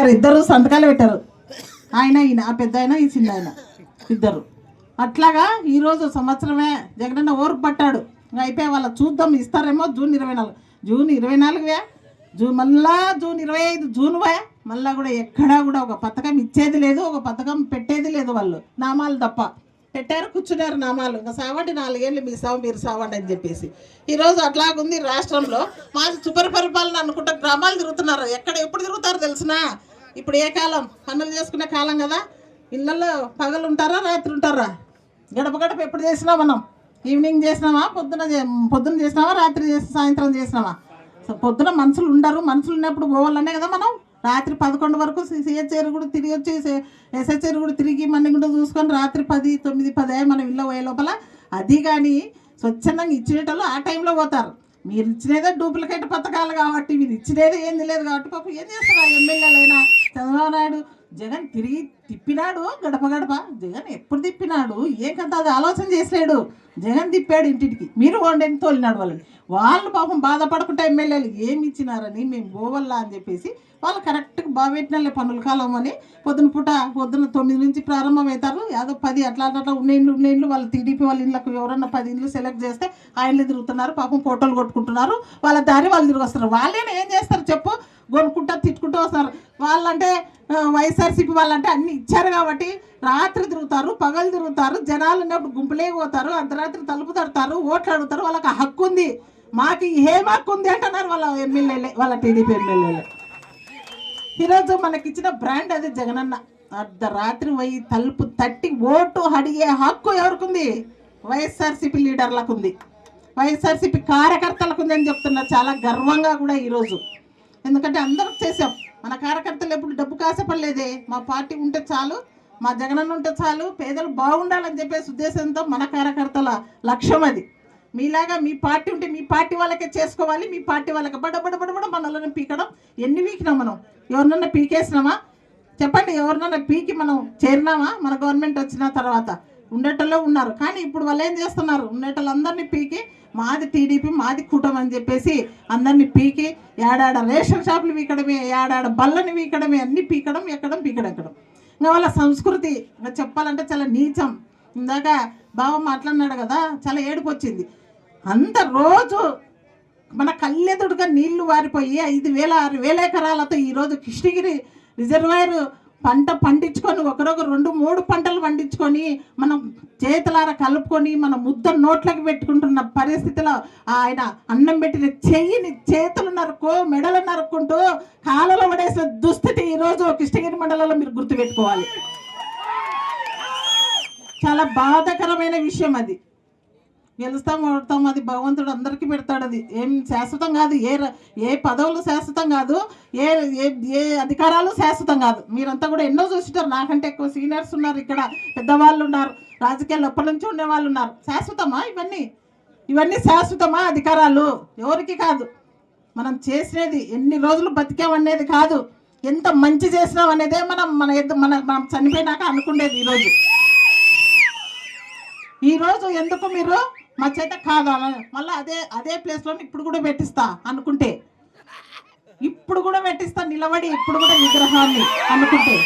పెట్టారు. ఇద్దరు సంతకాలు పెట్టారు. ఆయన ఈయన ఆ పెద్ద ఆయన ఈ చిన్న ఆయన ఇద్దరు. అట్లాగా ఈరోజు సంవత్సరమే జగనన్న ఓర్పు పట్టాడు. అయిపోయే అయిపోయి వాళ్ళ చూద్దాం ఇస్తారేమో జూన్ ఇరవై నాలుగు. జూన్ ఇరవై నాలుగువే? జూన్ మళ్ళా జూన్ ఇరవై ఐదు జూన్ వే మళ్ళా కూడా ఎక్కడా కూడా ఒక పథకం ఇచ్చేది లేదు ఒక పథకం పెట్టేది లేదు వాళ్ళు. నామాలు తప్ప. పెట్టారు కూర్చున్నారు నామాలు. ఇంకా సావండి నాలుగేళ్ళు మీ సావు మీరు సావండి అని చెప్పేసి. ఈరోజు అట్లాగుంది రాష్ట్రంలో. మాది సుపరి పరిపాలన అనుకుంటే గ్రామాలు తిరుగుతున్నారు. ఎక్కడ ఎప్పుడు తిరుగుతారో తెలిసినా. ఇప్పుడు ఏ కాలం? పనులు చేసుకునే కాలం కదా. ఇళ్ళల్లో పగలు ఉంటారా రాత్రి ఉంటారా? గడప గడప ఎప్పుడు చేసినా మనం? ఈవినింగ్ చేసినామా పొద్దున పొద్దున చేసినామా రాత్రి చేసి సాయంత్రం చేసినామా? పొద్దున మనుషులు ఉండరు. మనుషులు ఉన్నప్పుడు పోవాలనే కదా మనం. రాత్రి పదకొండు వరకు సిహెచ్ఆర్ కూడా తిరిగి వచ్చి ఎస్హెచ్ఆర్ కూడా తిరిగి మన కూడా చూసుకొని రాత్రి పది తొమ్మిది పది మనం ఇల్లు పోయే లోపల అది కానీ స్వచ్ఛందంగా ఇచ్చేటోళ్ళు ఆ టైంలో పోతారు. మీరు ఇచ్చినదే డూప్లికేట్ పథకాలు కాబట్టి మీరు ఇచ్చినదే ఏంది లేదు కాబట్టి పాపం ఏం చేస్తారు ఆ ఎమ్మెల్యేలైనా? చంద్రబాబు నాయుడు జగన్ తిరిగి తిప్పినాడు గడప గడప. జగన్ ఎప్పుడు తిప్పినాడు? ఏం కదా అది ఆలోచన చేసలేడు జగన్ తిప్పాడు ఇంటికి మీరు వండని తోలినాడు వాళ్ళని. వాళ్ళు పాపం బాధపడకుండా ఎమ్మెల్యేలు ఏమి ఇచ్చినారని మేము పోవల్లా అని చెప్పేసి వాళ్ళు కరెక్ట్గా బాగా పెట్టినలే పనుల కాలం అని పొద్దున పూట పొద్దున తొమ్మిది నుంచి ప్రారంభం అవుతారు యాదో పది అట్లా అట్లా ఉన్నేళ్ళు ఉన్నేళ్ళు వాళ్ళు టీడీపీ వాళ్ళ ఇండ్లకు ఎవరన్నా పది ఇండ్లు సెలెక్ట్ చేస్తే ఆయనలు తిరుగుతున్నారు. పాపం ఫోటోలు కొట్టుకుంటున్నారు. వాళ్ళ దారి వాళ్ళు తిరిగి వస్తారు. వాళ్ళేనా ఏం చేస్తారు చెప్పు? కొనుక్కుంటా తిట్టుకుంటూ వస్తారు వాళ్ళంటే వైఎస్ఆర్సీపీ వాళ్ళంటే అన్ని ఇచ్చారు కాబట్టి రాత్రి తిరుగుతారు పగలు తిరుగుతారు జనాలు ఉన్నప్పుడు గుంపులే పోతారు అర్ధరాత్రి తలుపు తడతారు ఓట్లు అడుగుతారు వాళ్ళకి హక్కు ఉంది. మాకు ఏం హక్కు ఉంది అంటున్నారు వాళ్ళ ఎమ్మెల్యేలే వాళ్ళ టీడీపీ ఎమ్మెల్యేలే. ఈరోజు మనకిచ్చిన బ్రాండ్ అది జగనన్న. అర్ధరాత్రి పోయి తలుపు తట్టి ఓటు అడిగే హక్కు ఎవరికుంది? వైఎస్ఆర్సీపీ లీడర్లకు ఉంది వైఎస్ఆర్సీపీ కార్యకర్తలకు ఉంది అని చెప్తున్నా చాలా గర్వంగా కూడా ఈరోజు. ఎందుకంటే అందరూ చేసాం మన కార్యకర్తలు ఎప్పుడు డబ్బు కాసపడలేదే. మా పార్టీ ఉంటే చాలు మా జగనన్న ఉంటే చాలు పేదలు బాగుండాలని చెప్పేసి ఉద్దేశంతో మన కార్యకర్తల లక్ష్యం అది. మీలాగా మీ పార్టీ ఉంటే మీ పార్టీ వాళ్ళకే చేసుకోవాలి మీ పార్టీ వాళ్ళకి బడ బడ మనల్ని పీకడం ఎన్ని పీకినాం మనం? ఎవరినన్నా పీకేసినామా? చెప్పండి ఎవరినన్నా పీకి మనం చేరినామా? మన గవర్నమెంట్ వచ్చిన తర్వాత ఉండేటలో ఉన్నారు. కానీ ఇప్పుడు వాళ్ళు ఏం చేస్తున్నారు? ఉండేటోళ్ళందరినీ పీకి మాది టీడీపీ మాది కూటమి అని చెప్పేసి అందరినీ పీకి ఏడాడ రేషన్ షాపులు పీకడమే ఏడాడ బల్లని పీకడమే అన్ని పీకడం ఎక్కడం పీకడం ఎక్కడం ఇంకా వాళ్ళ సంస్కృతి ఇంకా చెప్పాలంటే చాలా నీచం. ఇందాక బావ మాట్లాడినాడు కదా చాలా ఏడుపు వచ్చింది అంత రోజు మన కళ్ళెదుడుగా నీళ్ళు వారిపోయి ఐదు వేల ఆరు వేల ఎకరాలతో ఈరోజు కృష్ణగిరి రిజర్వాయర్ పంట పండించుకొని ఒకరొక రెండు మూడు పంటలు పండించుకొని మనం చేతులార కలుపుకొని మన ముద్ద నోట్లకి పెట్టుకుంటున్న పరిస్థితిలో ఆయన అన్నం పెట్టిన చెయ్యిని చేతులు నరుకు మెడలు నరుక్కుంటూ కాలలో పడేసిన దుస్థితి ఈరోజు కృష్ణగిరి మండలంలో మీరు గుర్తుపెట్టుకోవాలి. చాలా బాధాకరమైన విషయం అది. గెలుస్తాం ఓడతాం అది భగవంతుడు అందరికీ పెడతాడు అది. ఏం శాశ్వతం కాదు ఏ ఏ పదవులు శాశ్వతం కాదు ఏ ఏ ఏ అధికారాలు శాశ్వతం కాదు. మీరంతా కూడా ఎన్నో చూసింటారు నాకంటే ఎక్కువ సీనియర్స్ ఉన్నారు ఇక్కడ పెద్దవాళ్ళు ఉన్నారు రాజకీయాలు ఎప్పటి నుంచి ఉండే వాళ్ళు ఉన్నారు. శాశ్వతమా ఇవన్నీ? ఇవన్నీ శాశ్వతమా అధికారాలు? ఎవరికి కాదు. మనం చేసినది ఎన్ని రోజులు బతికామనేది కాదు. ఎంత మంచి చేసినాం అనేదే మనం మన ఎద్దు మన మనం చనిపోయినాక అనుకునేది ఈరోజు. ఈరోజు ఎందుకు మీరు మా చేత కాదు మళ్ళీ అదే అదే ప్లేస్లో ఇప్పుడు కూడా పెట్టిస్తా అనుకుంటే. ఇప్పుడు కూడా పెట్టిస్తా నిలబడి ఇప్పుడు కూడా విగ్రహాన్ని అనుకుంటే.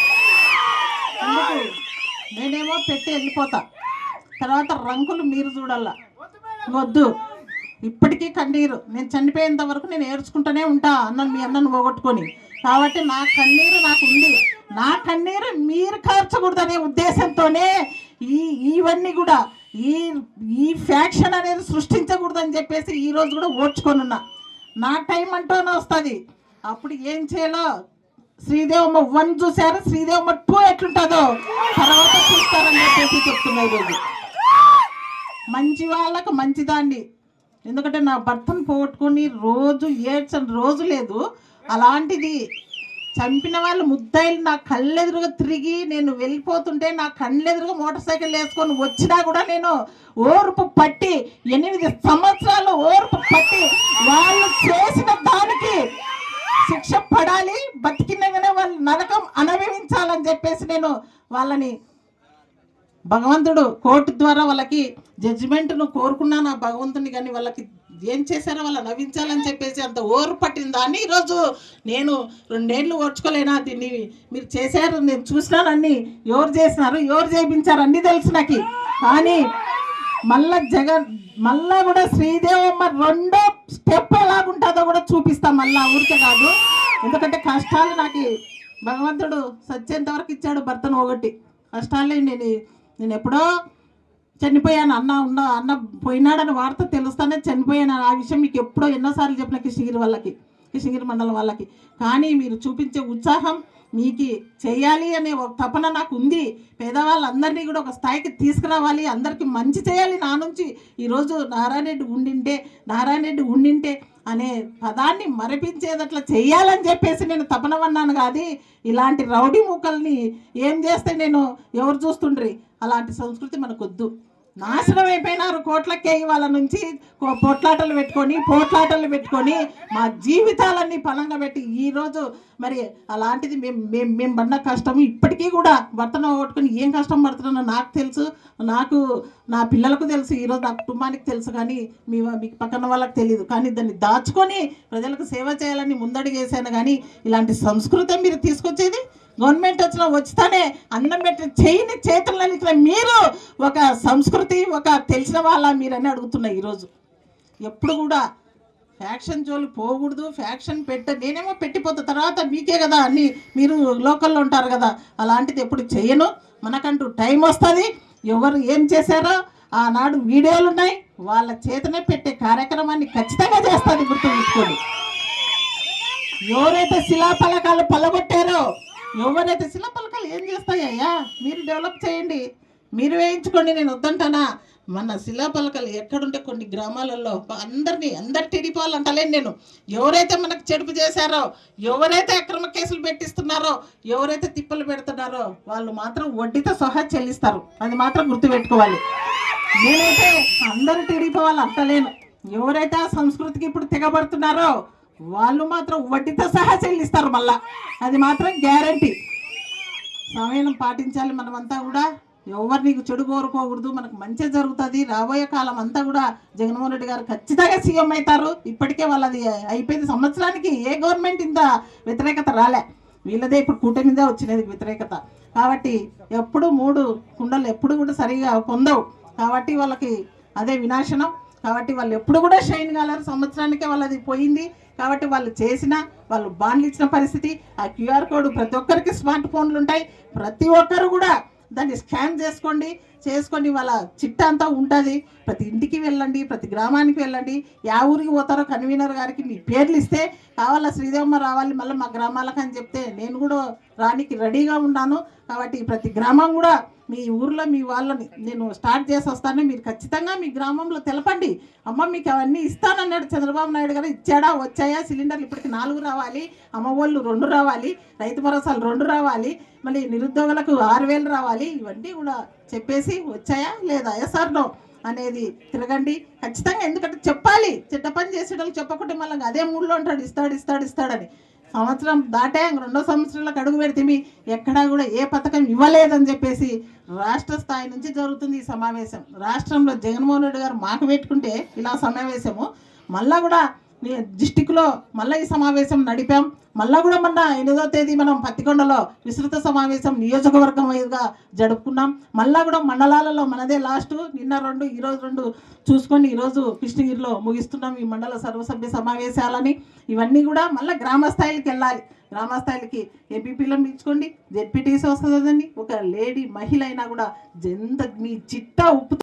నేనేమో పెట్టి వెళ్ళిపోతా. తర్వాత రంగులు మీరు చూడాలా. వద్దు. ఇప్పటికీ కన్నీరు. నేను చనిపోయేంత వరకు నేను ఏడ్చుకుంటూనే ఉంటా అన్నను మీ అన్నను పోగొట్టుకొని. కాబట్టి నా కన్నీరు నాకు ఉంది. నా కన్నీరు మీరు కార్చకూడదనే ఉద్దేశంతోనే ఈ ఇవన్నీ కూడా ఈ ఈ ఫ్యాక్షన్ అనేది సృష్టించకూడదని చెప్పేసి ఈరోజు కూడా ఓడ్చుకొని ఉన్నా నా టైం అంటూనే వస్తుంది. అప్పుడు ఏం చేయాలో? శ్రీదేవమ్మ వన్ చూసారు శ్రీదేవమ్మ టూ ఎట్లుంటుందో తర్వాత చూస్తారని చెప్పేసి చెప్తున్నా ఈరోజు మంచి వాళ్ళకు మంచిదాన్ని. ఎందుకంటే నా భర్తను పోగొట్టుకొని రోజు ఏడ్చని రోజు లేదు. అలాంటిది చంపిన వాళ్ళు ముద్దాయిలు నా కళ్ళెదురుగా తిరిగి నేను వెళ్ళిపోతుంటే నా కళ్ళెదురుగా మోటార్ సైకిల్ వేసుకొని వచ్చినా కూడా నేను ఓర్పు పట్టి ఎనిమిది సంవత్సరాలు ఓర్పు పట్టి వాళ్ళు చేసిన దానికి శిక్ష పడాలి బతికినగానే వాళ్ళు నరకం అనుభవించాలని చెప్పేసి నేను వాళ్ళని భగవంతుడు కోర్టు ద్వారా వాళ్ళకి జడ్జిమెంట్ను కోరుకున్నాను. ఆ భగవంతుని కానీ వాళ్ళకి ఏం చేశారో వాళ్ళ నవ్వించాలని చెప్పేసి అంత ఓరు పట్టిందా అని ఈరోజు నేను రెండేళ్ళు ఓర్చుకోలేనా? దీన్ని మీరు చేశారు నేను చూసినాను అన్ని ఎవరు చేసినారు? ఎవరు చేయించారు? అన్నీ తెలుసు నాకు. కానీ మళ్ళా జగన్ మళ్ళా కూడా శ్రీదేవమ్మ రెండో స్టెప్ ఎలాగుంటుందో కూడా చూపిస్తాం మళ్ళా ఊరికే కాదు. ఎందుకంటే కష్టాలు నాకు. భగవంతుడు సత్యంత వరకు ఇచ్చాడు భర్తను ఒకటి. కష్టాలే నేను నేను ఎప్పుడో చనిపోయాను అన్న ఉన్న అన్న పోయినాడని వార్త తెలుస్తానే చనిపోయాను ఆ విషయం మీకు ఎప్పుడో ఎన్నోసార్లు చెప్పిన కృష్ణగిరి వాళ్ళకి కృష్ణగిరి మండలం వాళ్ళకి. కానీ మీరు చూపించే ఉత్సాహం మీకు చేయాలి అనే ఒక తపన నాకు ఉంది. పేదవాళ్ళందరినీ కూడా ఒక స్థాయికి తీసుకురావాలి అందరికీ మంచి చేయాలి నా నుంచి. ఈరోజు నారాయణ రెడ్డి ఉండింటే నారాయణ రెడ్డి ఉండింటే అనే పదాన్ని మరపించేదట్లా చేయాలని చెప్పేసి నేను తపన అన్నాను కాదు. ఇలాంటి రౌడీ మూకల్ని ఏం చేస్తే నేను ఎవరు చూస్తుండ్రి? అలాంటి సంస్కృతి మనకొద్దు. నాశనం అయిపోయినారు కోట్లకే వాళ్ళ నుంచి కో- పోట్లాటలు పెట్టుకొని పోట్లాటలు పెట్టుకొని మా జీవితాలన్నీ పలంగా పెట్టి ఈరోజు మరి అలాంటిది మేము మేము మేము పడిన కష్టం ఇప్పటికీ కూడా భర్తను కొట్టుకొని ఏం కష్టం పడుతున్నానో నాకు తెలుసు. నాకు నా పిల్లలకు తెలుసు ఈరోజు నా కుటుంబానికి తెలుసు కానీ మీ మీకు పక్కన వాళ్ళకి తెలియదు కానీ దాన్ని దాచుకొని ప్రజలకు సేవ చేయాలని ముందడుగేసాను కానీ ఇలాంటి సంస్కృతం మీరు తీసుకొచ్చేది గవర్నమెంట్ వచ్చిన వచ్చితేనే. అన్నం పెట్టి చేయని చేతుల్లో మీరు ఒక సంస్కృతి ఒక తెలిసిన వాళ్ళ మీరని అడుగుతున్నా ఈరోజు. ఎప్పుడు కూడా ఫ్యాక్షన్ జోలు పోకూడదు ఫ్యాక్షన్ పెట్ట నేనేమో పెట్టిపోతా తర్వాత మీకే కదా అన్ని మీరు లోకల్లో ఉంటారు కదా. అలాంటిది ఎప్పుడు చేయను. మనకంటూ టైం వస్తుంది. ఎవరు ఏం చేశారో ఆనాడు వీడియోలు ఉన్నాయి. వాళ్ళ చేతనే పెట్టే కార్యక్రమాన్ని ఖచ్చితంగా చేస్తుంది గుర్తుంచుకోండి ఎవరైతే శిలాఫలకాలు పలగొట్టారో ఎవరైతే పలకలు ఏం చేస్తాయ్యా మీరు డెవలప్ చేయండి. మీరు వేయించుకోండి నేను వద్దంటానా? మన శిలాఫలకాలు ఎక్కడుంటే కొన్ని గ్రామాలలో అందరినీ అందరి టీడీపాలు అంటలేను నేను. ఎవరైతే మనకు చెడుపు చేశారో ఎవరైతే అక్రమ కేసులు పెట్టిస్తున్నారో ఎవరైతే తిప్పలు పెడుతున్నారో వాళ్ళు మాత్రం వడ్డీతో సహా చెల్లిస్తారు. అది మాత్రం గుర్తుపెట్టుకోవాలి. నేనైతే అందరు టీడీపీ వాళ్ళు అంటలేను ఎవరైతే ఆ సంస్కృతికి ఇప్పుడు తెగబడుతున్నారో వాళ్ళు మాత్రం వడ్డీతో సహా చెల్లిస్తారు మళ్ళా. అది మాత్రం గ్యారంటీ. సమయం పాటించాలి మనమంతా కూడా. ఎవరు నీకు చెడు కోరుకోకూడదు మనకు మంచి జరుగుతుంది. రాబోయే కాలం అంతా కూడా జగన్మోహన్ రెడ్డి గారు ఖచ్చితంగా సీఎం అవుతారు. ఇప్పటికే వాళ్ళది అయిపోయింది. సంవత్సరానికి ఏ గవర్నమెంట్ ఇంత వ్యతిరేకత రాలే. వీళ్ళదే ఇప్పుడు కూటమిదే మీదే వచ్చినది వ్యతిరేకత. కాబట్టి ఎప్పుడు మూడు కుండలు ఎప్పుడు కూడా సరిగా పొందవు. కాబట్టి వాళ్ళకి అదే వినాశనం. కాబట్టి వాళ్ళు ఎప్పుడు కూడా షైన్ కాలరు. సంవత్సరానికే వాళ్ళది పోయింది. కాబట్టి వాళ్ళు చేసిన వాళ్ళు బాండ్లు ఇచ్చిన పరిస్థితి. ఆ క్యూఆర్ కోడ్ ప్రతి ఒక్కరికి స్మార్ట్ ఫోన్లు ఉంటాయి. ప్రతి ఒక్కరు కూడా దాన్ని స్కాన్ చేసుకోండి. చేసుకొని వాళ్ళ చిట్ట అంతా ఉంటుంది. ప్రతి ఇంటికి వెళ్ళండి ప్రతి గ్రామానికి వెళ్ళండి. యా ఊరికి పోతారో కన్వీనర్ గారికి మీ పేర్లు ఇస్తే కావాలా శ్రీదేవమ్మ రావాలి మళ్ళీ మా గ్రామాలకు అని చెప్తే నేను కూడా రానికి రెడీగా ఉన్నాను. కాబట్టి ప్రతి గ్రామం కూడా మీ ఊర్లో మీ వాళ్ళని నేను స్టార్ట్ చేసి వస్తాను మీరు ఖచ్చితంగా మీ గ్రామంలో తెలపండి. అమ్మ మీకు అవన్నీ ఇస్తానన్నాడు చంద్రబాబు నాయుడు గారు. ఇచ్చాడా వచ్చాయా? సిలిండర్లు ఇప్పటికి నాలుగు రావాలి. అమ్మ వాళ్ళు రెండు రావాలి. రైతు భరోసాలు రెండు రావాలి. మళ్ళీ నిరుద్యోగులకు ఆరు వేలు రావాలి. ఇవన్నీ కూడా చెప్పేసి వచ్చాయా లేదా? ఎస్ఆర్నో అనేది తిరగండి. ఖచ్చితంగా ఎందుకంటే చెప్పాలి. చెడ్డ పని చేసేటోళ్ళు చెప్పకుంటే మళ్ళీ అదే మూడులో ఉంటాడు. ఇస్తాడు ఇస్తాడు ఇస్తాడని. సంవత్సరం దాటే రెండో సంవత్సరాలకు అడుగు పెడితే ఎక్కడా కూడా ఏ పథకం ఇవ్వలేదని చెప్పేసి రాష్ట్ర స్థాయి నుంచి జరుగుతుంది ఈ సమావేశం. రాష్ట్రంలో జగన్మోహన్ రెడ్డి గారు మాకు పెట్టుకుంటే ఇలా సమావేశము. మళ్ళా కూడా డిస్టిక్లో మళ్ళీ ఈ సమావేశం నడిపాం. మళ్ళా కూడా మొన్న ఎనిమిదో తేదీ మనం పత్తికొండలో విస్తృత సమావేశం నియోజకవర్గం వైదుగా జరుపుకున్నాం. మళ్ళా కూడా మండలాలలో మనదే లాస్ట్ నిన్న రెండు ఈరోజు రెండు చూసుకొని ఈరోజు కృష్ణగిరిలో ముగిస్తున్నాం ఈ మండల సర్వసభ్య సమావేశాలని. ఇవన్నీ కూడా మళ్ళీ గ్రామస్థాయికి వెళ్ళాలి. గ్రామస్థాయిలకి స్థాయిలకి పిలుచుకోండి జెడ్పీటీసీ వస్తుందని ఒక లేడీ మహిళ అయినా కూడా ఎంత మీ చిట్టా ఉప్పు